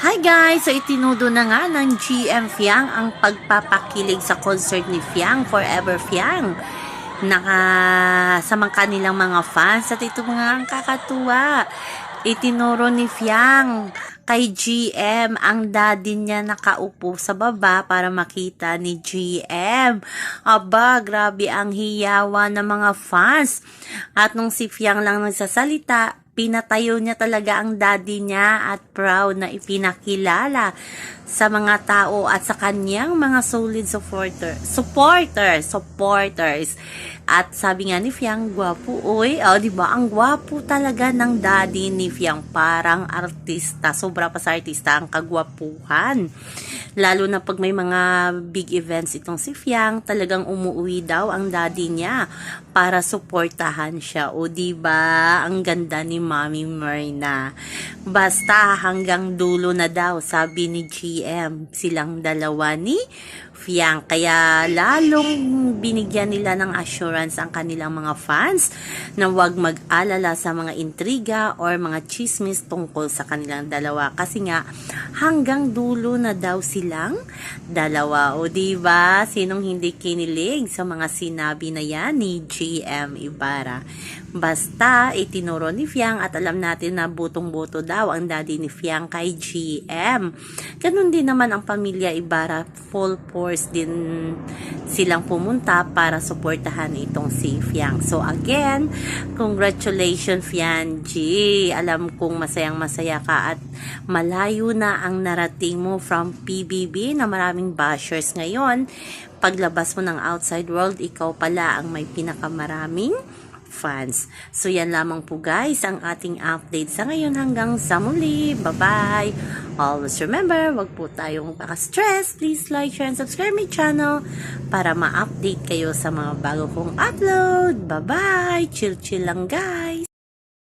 Hi guys! So itinudo na nga ng GM Fiang ang pagpapakilig sa concert ni Fiang, Forever Fiang. Naka sa mga kanilang mga fans at ito mga ang kakatuwa. Itinuro ni Fiang kay GM ang daddy niya nakaupo sa baba para makita ni GM. Aba, grabe ang hiyawa ng mga fans. At nung si Fiang lang nagsasalita, pinatayo niya talaga ang daddy niya at proud na ipinakilala sa mga tao at sa kanyang mga solid supporter, supporters, supporters. At sabi nga ni Fiang, gwapo, oy, oh, di ba? Ang gwapo talaga ng daddy ni Fiang, parang artista, sobra pa sa artista ang kagwapuhan. Lalo na pag may mga big events itong si Fiang, talagang umuwi daw ang daddy niya para suportahan siya. O di ba? Ang ganda ni Mami Myrna. Basta hanggang dulo na daw, sabi ni GM, silang dalawa ni Fiang. Kaya lalong binigyan nila ng assurance ang kanilang mga fans na huwag mag-alala sa mga intriga or mga chismis tungkol sa kanilang dalawa. Kasi nga, hanggang dulo na daw silang dalawa. O ba Sinong hindi kinilig sa mga sinabi na yan ni GM Ibarra? Basta, itinuro ni Fiang at alam natin na butong-buto daw ang daddy ni Fiang kay GM. Ganun din naman ang pamilya Ibarra, full force din silang pumunta para suportahan itong si Fiang. So again, congratulations Fiang G. Alam kong masayang masaya ka at malayo na ang narating mo from PBB na maraming bashers ngayon. Paglabas mo ng outside world, ikaw pala ang may pinakamaraming fans. So yan lamang po guys ang ating update sa ngayon hanggang sa muli. Bye-bye! Always remember, wag po tayong maka-stress. Please like, share, and subscribe my channel para ma-update kayo sa mga bago kong upload. Bye-bye! Chill-chill lang guys!